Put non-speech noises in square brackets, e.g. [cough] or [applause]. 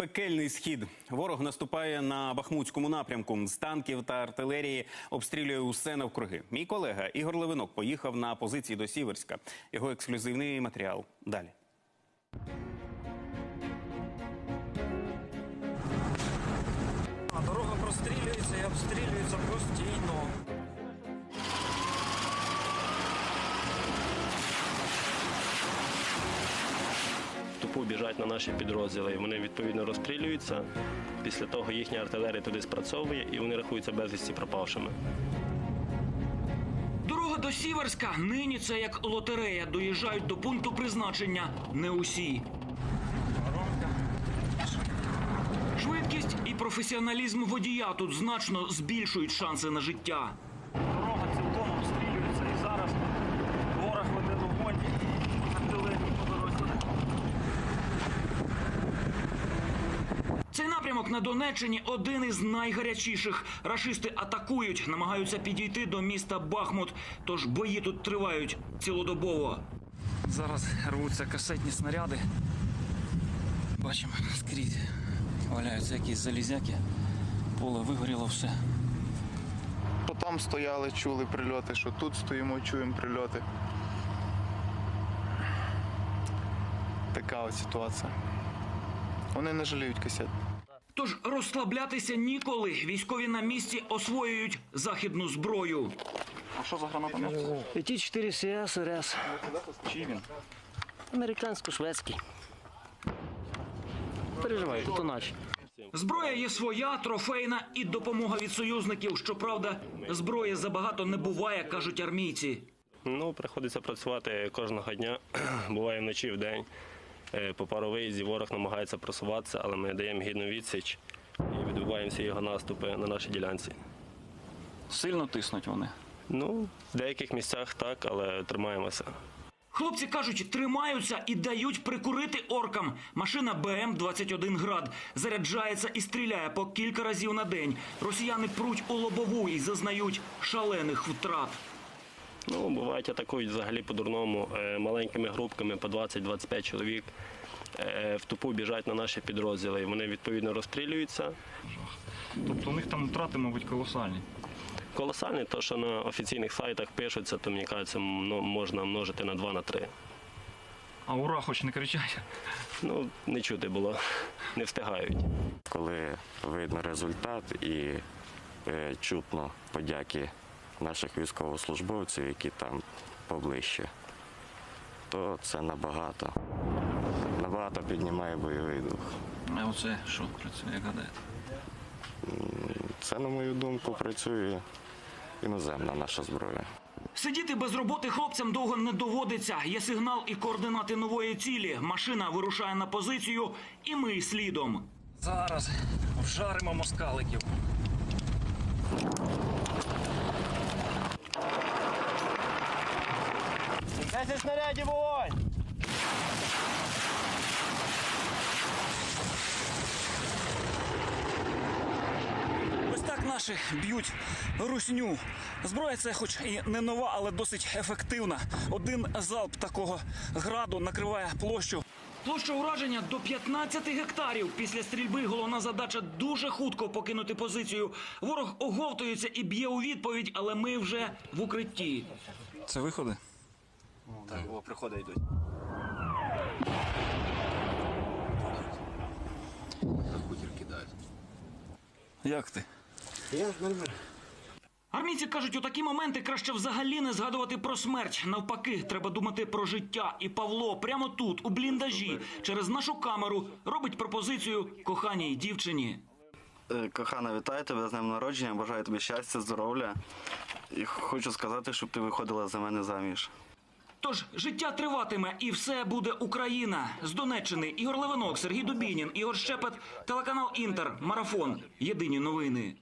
Пекельний схід. Ворог наступає на Бахмутському напрямку. З танків та артилерії обстрілює усе навкруги. Мій колега Ігор Левинок поїхав на позиції до Сіверська. Його ексклюзивний матеріал далі. Дорога прострілюється і обстрілюється постійно. Тупо біжать на наші підрозділи. Вони відповідно розстрілюються. Після того їхня артилерія туди спрацьовує і вони рахуються безвісті пропавшими. Дорога до Сіверська нині це як лотерея. Доїжджають до пункту призначення не усі. Швидкість і професіоналізм водія тут значно збільшують шанси на життя. Дорога цілком обстрілюється і зараз ворог веде вогонь артилерію по дорозі. Цей напрямок на Донеччині один із найгарячіших. Рашисти атакують, намагаються підійти до міста Бахмут. Тож бої тут тривають цілодобово. Зараз рвуться касетні снаряди. Бачимо, скрізь валяються якісь залізяки. Поле вигоріло все. Що там стояли, чули прильоти, що тут стоїмо, чуємо прильоти. Така от ситуація. Вони не жаліють касет. Тож розслаблятися ніколи. Військові на місці освоюють західну зброю. А що за гранатомет? Ті-4 СС, РС. Чий він? Американсько-шведський. Переживай, то наші. Зброя є своя, трофейна і допомога від союзників. Щоправда, зброї забагато не буває, кажуть армійці. Ну, приходиться працювати кожного дня, [clears throat] буває вночі, вдень. Е, По пару виїздів ворог намагається просуватися, але ми даємо гідну відсіч і відбуваємо всі його наступи на нашій ділянці. Сильно тиснуть вони. Ну, в деяких місцях так, але тримаємося. Хлопці кажуть, тримаються і дають прикурити оркам. Машина БМ 21 град заряджається і стріляє по кілька разів на день. Росіяни пруть у лобову і зазнають шалених втрат. Ну, бувають атакують взагалі по-дурному, е, маленькими групками по 20-25 чоловік. Е, В тупу біжать на наші підрозділи. і Вони відповідно розстрілюються. Тобто у них там втрати, мабуть, колосальні. Колосальні, то що на офіційних сайтах пишуться, то мені кажеться, м, можна множити на 2 на 3. А ура, хоч не кричать. Ну, не чути було, не встигають. коли видно результат і е, чутно подяки наших військовослужбовців, які там поближче, то це набагато, набагато піднімає бойовий дух. А оце що працює, як гадаєте? Це, на мою думку, працює іноземна наша зброя. Сидіти без роботи хлопцям довго не доводиться. Є сигнал і координати нової цілі. Машина вирушає на позицію, і ми слідом. Зараз вжаримо москаликів. Ось так наші б'ють русню. Зброя це хоч і не нова, але досить ефективна. Один залп такого граду накриває площу Площа ураження до 15 гектарів. Після стрільби головна задача дуже хутко покинути позицію. Ворог оговтується і б'є у відповідь, але ми вже в укритті. Це виходи? Як ти? Армійці кажуть, у такі моменти краще взагалі не згадувати про смерть. Навпаки, треба думати про життя. І Павло прямо тут, у бліндажі, через нашу камеру робить пропозицію коханій дівчині. Е, Кохана, вітаю тебе з днем народження, бажаю тобі щастя, здоров'я. І хочу сказати, щоб ти виходила за мене заміж. Тож життя триватиме, і все буде Україна з Донеччини. Ігор Левинок, Сергій Дубінін, Ігор Щепет, телеканал Інтер, Марафон. Єдині новини.